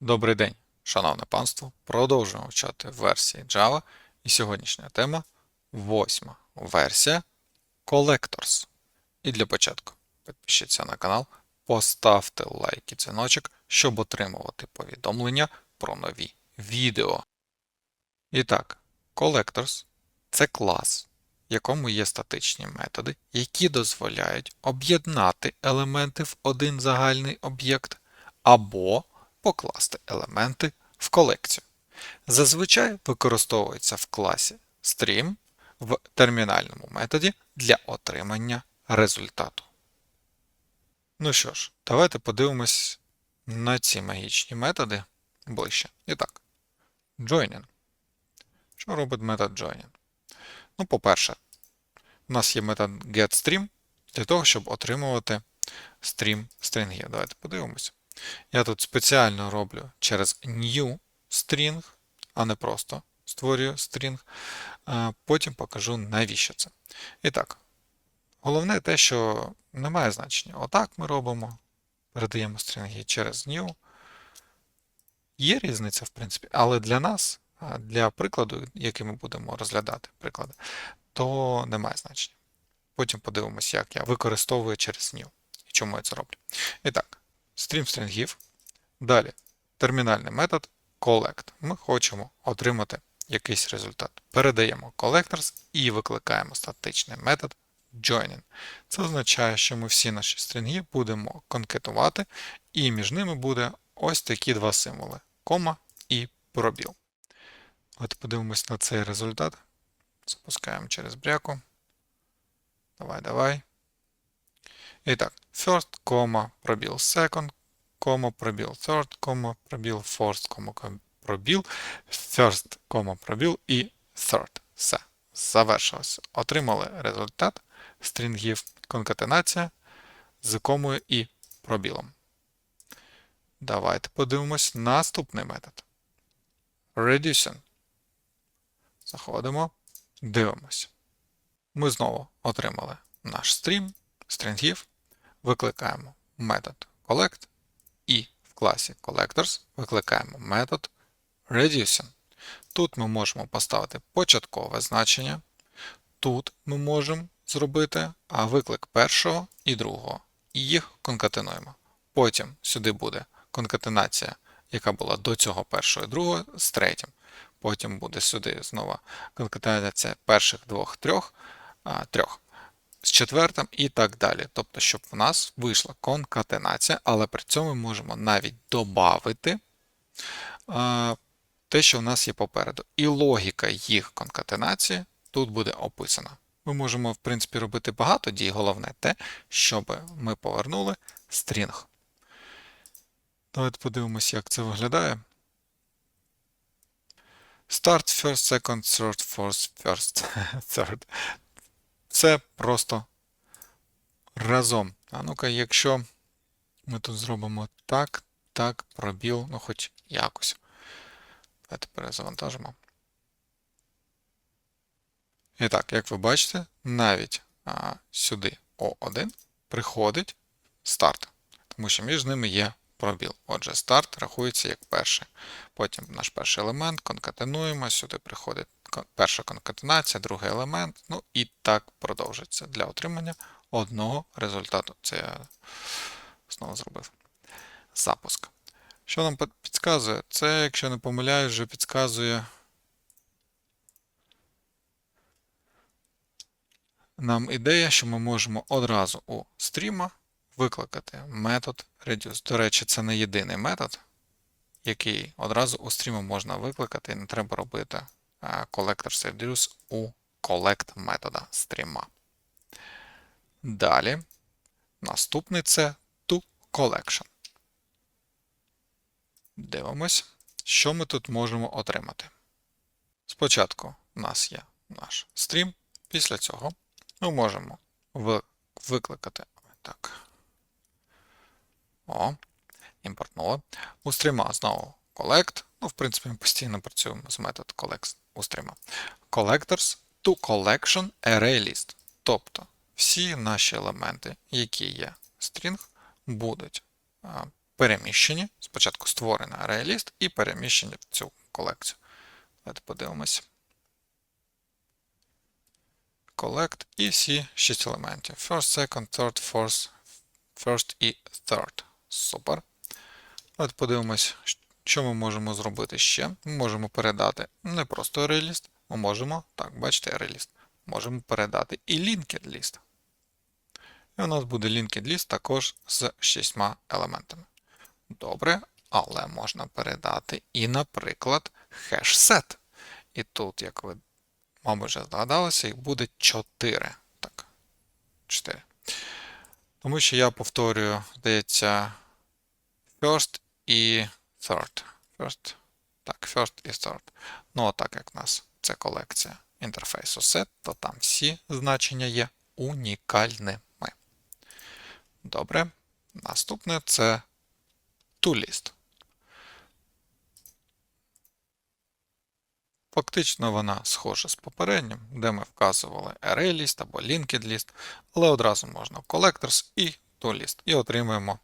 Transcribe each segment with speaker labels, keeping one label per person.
Speaker 1: Добрий день, шановне панство. Продовжуємо вчати версії Java. І сьогоднішня тема восьма версія Collectors. І для початку підпишіться на канал, поставте лайк і дзвіночок, щоб отримувати повідомлення про нові відео. І так, Collectors це клас, в якому є статичні методи, які дозволяють об'єднати елементи в один загальний об'єкт або покласти елементи в колекцію. Зазвичай використовується в класі Stream в термінальному методі для отримання результату. Ну що ж, давайте подивимось на ці магічні методи ближче. І так, joining. Що робить метод joining? Ну, по-перше, у нас є метод getStream для того, щоб отримувати стрім стрінгів. Давайте подивимося. Я тут спеціально роблю через new string, а не просто створюю string. Потім покажу, навіщо це. І так, головне те, що немає значення. Отак ми робимо. Передаємо стрінги через new. Є різниця, в принципі, але для нас, для прикладу, який ми будемо розглядати, приклади, то немає значення. Потім подивимося, як я використовую через new і чому я це роблю. І так, стрім стрінгів. Далі термінальний метод collect. Ми хочемо отримати якийсь результат. Передаємо collectors і викликаємо статичний метод joining. Це означає, що ми всі наші стрінги будемо конкетувати, і між ними буде ось такі два символи кома і пробіл. От подивимось на цей результат. Запускаємо через бряку. Давай, давай. І так, first, кома, пробіл second, кома, пробіл third, кома, пробіл fourth, кома, пробіл, first, кома, пробіл і third. Все. Завершилось. Отримали результат стрінгів конкатенація з комою і пробілом. Давайте подивимось наступний метод. Reducing. Заходимо, дивимось. Ми знову отримали наш стрім стрінгів, викликаємо метод collect і в класі collectors викликаємо метод reducing. Тут ми можемо поставити початкове значення. Тут ми можемо зробити виклик першого і другого. І їх конкатенуємо. Потім сюди буде конкатенація, яка була до цього першого і другого з третім. Потім буде сюди знову конкатенація перших двох трьох, а, трьох з четвертим і так далі. Тобто, щоб в нас вийшла конкатенація, але при цьому ми можемо навіть додати те, що в нас є попереду. І логіка їх конкатенації тут буде описана. Ми можемо, в принципі, робити багато дій, головне те, щоб ми повернули стрінг. Давайте подивимося, як це виглядає. Start first, second, third, fourth, first, third. Це просто разом. А ну-ка, якщо ми тут зробимо так, так, пробіл, ну хоч якось. Давайте перезавантажимо. І так, як ви бачите, навіть а, сюди О1 приходить старт, тому що між ними є пробіл. Отже, старт рахується як перший. Потім наш перший елемент конкатенуємо, сюди приходить перша конкатенація, другий елемент, ну і так продовжиться для отримання одного результату. Це я знову зробив запуск. Що нам підказує? Це, якщо не помиляюсь, вже підказує нам ідея, що ми можемо одразу у стріма викликати метод reduce. До речі, це не єдиний метод, який одразу у стріму можна викликати, і не треба робити collector reduce у collect метода стріма. Далі, наступний це toCollection. Дивимось, що ми тут можемо отримати. Спочатку у нас є наш стрім. Після цього ми можемо викликати так. О, імпортнули. У стріма знову collect. Ну, в принципі, ми постійно працюємо з метод collect у стріма. Collectors to collection array list. Тобто всі наші елементи, які є string, будуть переміщені. Спочатку створений ArrayList і переміщені в цю колекцію. Давайте подивимось. Collect і всі 6 елементів. First, second, third, fourth, first і third. Супер. Давайте подивимось, що ми можемо зробити ще. Ми можемо передати не просто ArrayList, ми можемо, так, бачите, ArrayList, можемо передати і linked list. І у нас буде linked list також з 6 елементами. Добре, але можна передати і, наприклад, hash-set. І тут, як ви, мабуть, вже здогадалися, їх буде 4. Так, 4. Тому що я повторюю, здається, first і third. First. Так, first і third. Ну, а так як в нас це колекція інтерфейсу set, то там всі значення є унікальними. Добре. Наступне це toList. Фактично вона схожа з попереднім, де ми вказували ArrayList або Linked List, але одразу можна Collectors і toList. І отримуємо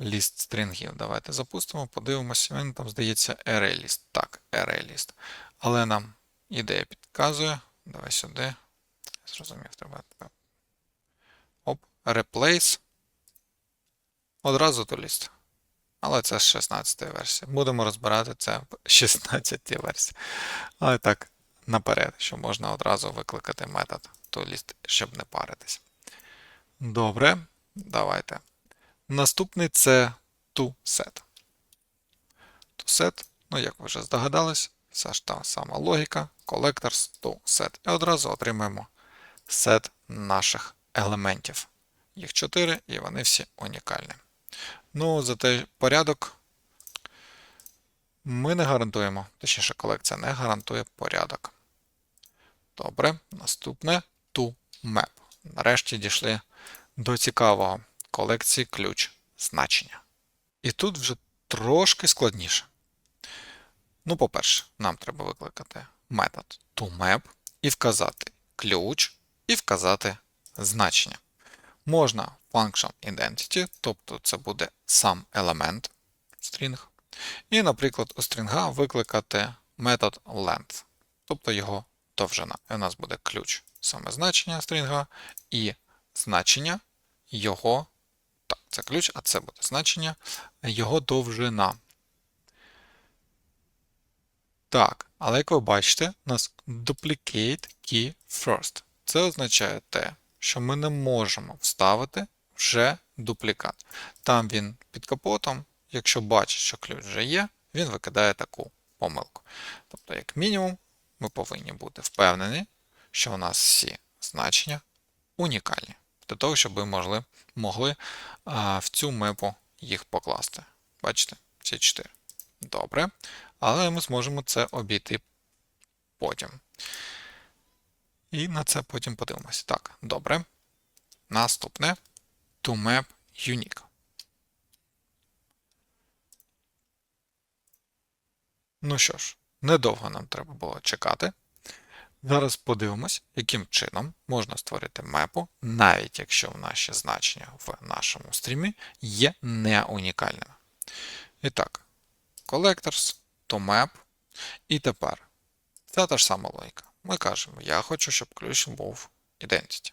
Speaker 1: ліст стрінгів. Давайте запустимо, подивимося. Він там, здається, ArrayList. Так, ArrayList. Але нам ідея підказує. Давай сюди. Зрозумів, треба. Оп, Replace. Одразу toList. Але це з 16 версії. Будемо розбирати це в 16 версії. Але так, наперед, що можна одразу викликати метод toList, щоб не паритись. Добре, давайте. Наступний це toSet. toSet, ну, як ви вже здогадались, це ж та сама логіка. Collectors toSet. І одразу отримаємо сет наших елементів. Їх 4, і вони всі унікальні. Ну, зате порядок ми не гарантуємо. Точніше, колекція не гарантує порядок. Добре, наступне toMap. Нарешті дійшли до цікавого колекції ключ значення. І тут вже трошки складніше. Ну, по-перше, нам треба викликати метод toMap і вказати ключ, і вказати значення. Можна function identity, тобто це буде сам елемент string. І, наприклад, у стрінга викликати метод length, тобто його довжина. І у нас буде ключ саме значення стрінга і значення його. Так, це ключ, а це буде значення його довжина. Так, але як ви бачите, у нас duplicate key first. Це означає те, що ми не можемо вставити вже дуплікат. Там він під капотом, якщо бачить, що ключ вже є, він викидає таку помилку. Тобто, як мінімум, ми повинні бути впевнені, що у нас всі значення унікальні, для того, щоб ми могли, могли а, в цю мепу їх покласти. Бачите, всі 4. Добре. Але ми зможемо це обійти потім. І на це потім подивимося. Так, добре. Наступне toMap Unique. Ну що ж, недовго нам треба було чекати. Зараз подивимось, яким чином можна створити мепу, навіть якщо в наші значення в нашому стрімі є не унікальними. І так, collectors, toMap. І тепер це та ж сама логіка. Ми кажемо, я хочу, щоб ключ був identity.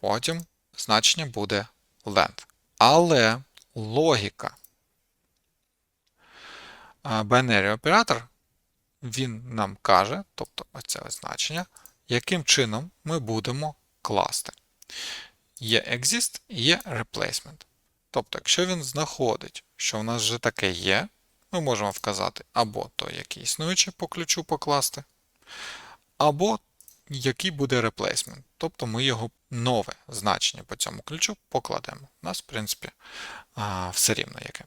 Speaker 1: Потім значення буде length. Але логіка binary оператор, він нам каже, тобто оце значення, яким чином ми будемо класти. Є exist є replacement. Тобто, якщо він знаходить, що в нас вже таке є, ми можемо вказати або той, який існуючий по ключу покласти, або який буде replacement. Тобто ми його нове значення по цьому ключу покладемо. У нас, в принципі, все рівно яке.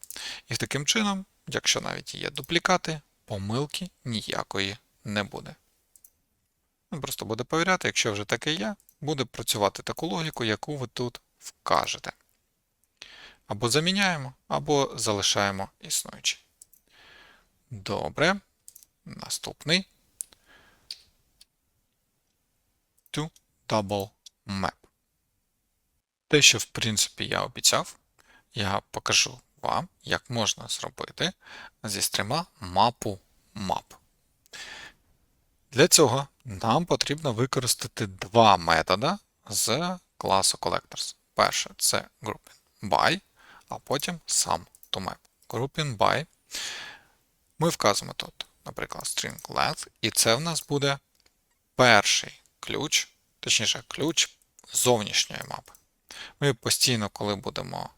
Speaker 1: І таким чином, якщо навіть є дуплікати, помилки ніякої не буде. Він просто буде перевіряти, якщо вже таке є, буде працювати таку логіку, яку ви тут вкажете. Або заміняємо, або залишаємо існуючий. Добре. Наступний. To double map. Те, що, в принципі, я обіцяв, я покажу вам, як можна зробити зі стріма мапу map. Для цього нам потрібно використати два методи з класу Collectors. Перше це grouping by, а потім sum to map. Grouping by. Ми вказуємо тут, наприклад, string length, і це в нас буде перший ключ, точніше, ключ зовнішньої мапи. Ми постійно, коли будемо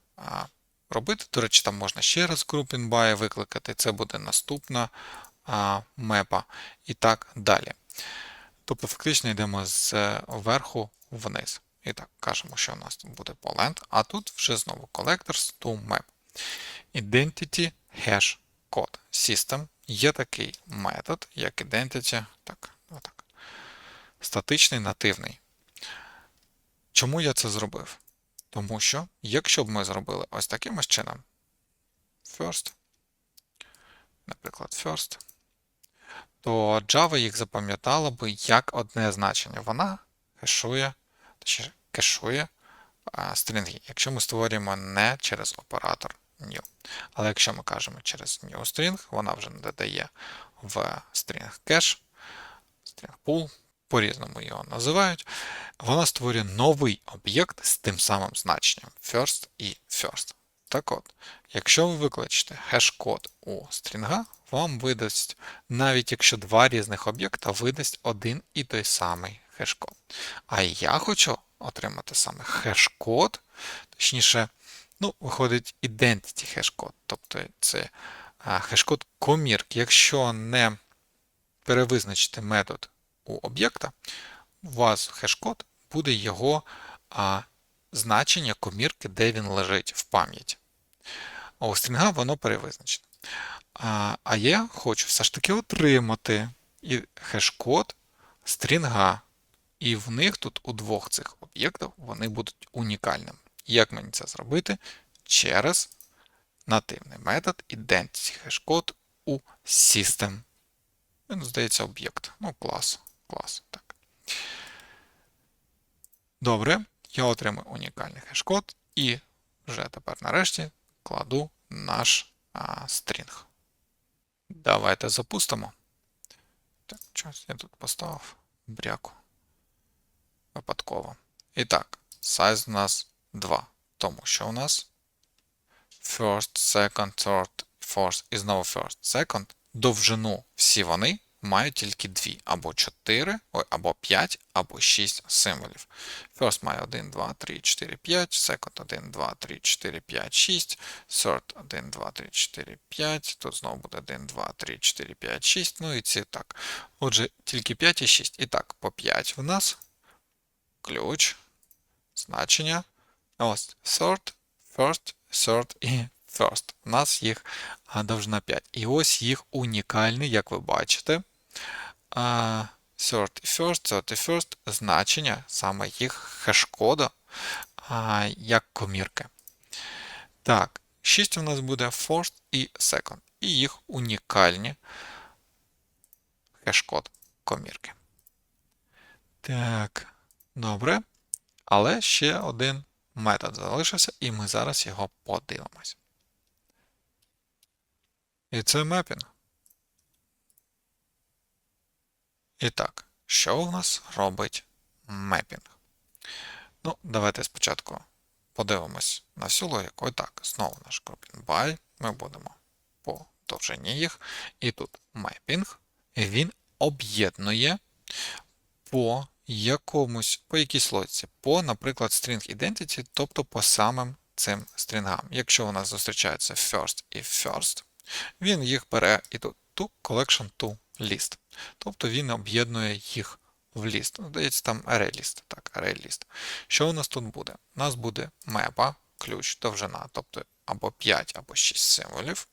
Speaker 1: робити, до речі, там можна ще раз grouping by викликати, це буде наступна мепа і так далі. Тобто, фактично йдемо з верху вниз. І так, кажемо, що у нас тут буде polend, а тут вже знову collectors to map. Identity hash code System є такий метод, як identity, так, статичний нативний. Чому я це зробив? Тому що, якщо б ми зробили ось таким ось чином, first, наприклад, first, то Java їх запам'ятала би як одне значення. Вона хешує, точніше, кешує а, стрінги, якщо ми створюємо не через оператор new. Але якщо ми кажемо через new string, вона вже додає в string cache, string pool, по-різному його називають, вона створює новий об'єкт з тим самим значенням first і first. Так от, якщо ви викличете хеш-код у стрінга, вам видасть, навіть якщо два різних об'єкта, видасть один і той самий хеш-код. А я хочу отримати саме хеш-код, точніше, ну, виходить identity хеш-код, тобто це хеш-код комірки. Якщо не перевизначити метод у об'єкта, у вас хеш-код буде його а, значення комірки, де він лежить в пам'яті. А у стрінга воно перевизначене. А, а я хочу все ж таки отримати і хеш-код стрінга. І в них тут у двох цих об'єктах вони будуть унікальними. Як мені це зробити? Через нативний метод Identity Hashcode у System. Він, здається, об'єкт. Ну, клас. Клас. Так. Добре, я отримую унікальний хеш-код і вже тепер нарешті кладу наш а, стрінг. Давайте запустимо. Так, щось я тут поставив бряку. Випадково. І так, size у нас 2. Тому що у нас first, second, third, fourth і знову first, second. Довжину всі вони мають тільки 2, або 4, або 5, або 6 символів. First має 1, 2, 3, 4, 5, second 1, 2, 3, 4, 5, 6, third 1, 2, 3, 4, 5, тут знову буде 1, 2, 3, 4, 5, 6, ну і ці так. Отже, тільки 5 і 6. І так, по 5 в нас ключ, значення. Ось third, first, third і first. У нас їх довжина 5. І ось їх унікальний, як ви бачите. Uh, 31st, 31st значення саме їх хеш-коду uh, як комірки. Так, 6 у нас буде first і second. І їх унікальні хеш-код комірки. Так, добре. Але ще один метод залишився, і ми зараз його подивимось. І це мепінг. І так, що у нас робить мепінг? Ну, давайте спочатку подивимось на всю логіку. І так, знову наш grouping by. Ми будемо по довжині їх. І тут мепінг, він об'єднує по якомусь, по якійсь логіці, по, наприклад, string identity, тобто по самим цим стрінгам. Якщо у нас зустрічається first і first, він їх бере і тут to collection to list. Тобто він об'єднує їх в ліст. Ну, здається, там array. Так, array. Що у нас тут буде? У нас буде мепа, ключ, довжина, тобто або 5, або 6 символів.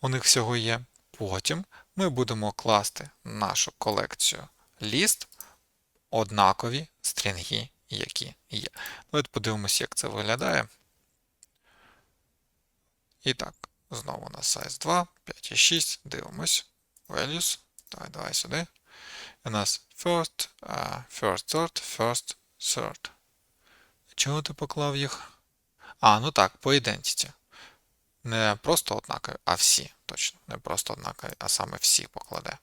Speaker 1: У них всього є. Потім ми будемо класти нашу колекцію ліст однакові стрінги, які є. Давайте подивимося, як це виглядає. І так, знову на size 2, 5 і 6. Дивимось. Values. Давай, давай сюди. У нас first, first third, first third. Чого ти поклав їх? А, ну так, по identity. не просто однакові, а всі. Точно. Не просто однакові, а саме всі покладе.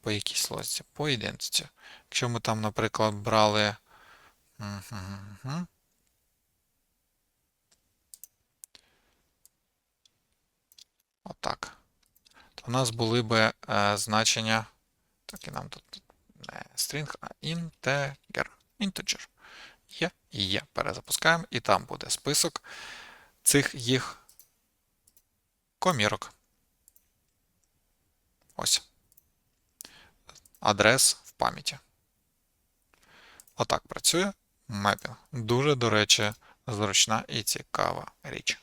Speaker 1: По якійсь логіці, по ідентиці. Якщо ми там, наприклад, брали. Мгм. Отак. В нас були би е, значення. Так, і нам тут не string, а integer. Integer. Є є. Перезапускаємо, і там буде список цих їх комірок. Ось. Адрес в пам'яті. Отак працює мепінг. Дуже, до речі, зручна і цікава річ.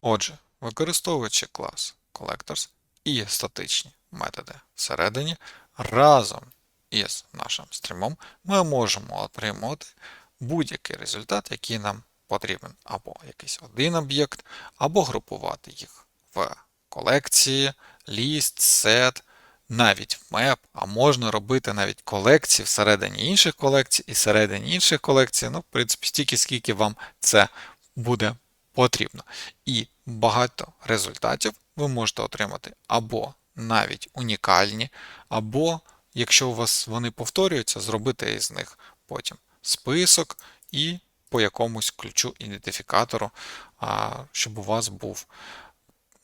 Speaker 1: Отже, використовуючи клас Collectors і статичні методи всередині, разом із нашим стрімом ми можемо отримати будь-який результат, який нам потрібен, або якийсь один об'єкт, або групувати їх в колекції, ліст, сет, навіть в меп, а можна робити навіть колекції всередині інших колекцій і всередині інших колекцій. Ну, в принципі, стільки, скільки вам це буде потрібно. І багато результатів ви можете отримати або навіть унікальні, або, якщо у вас вони повторюються, зробити із них потім список і по якомусь ключу ідентифікатору, щоб у вас був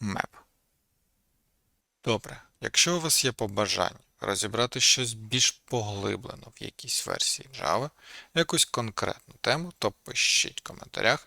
Speaker 1: меп. Добре, якщо у вас є побажання розібрати щось більш поглиблено в якійсь версії Java, якусь конкретну тему, то пишіть в коментарях,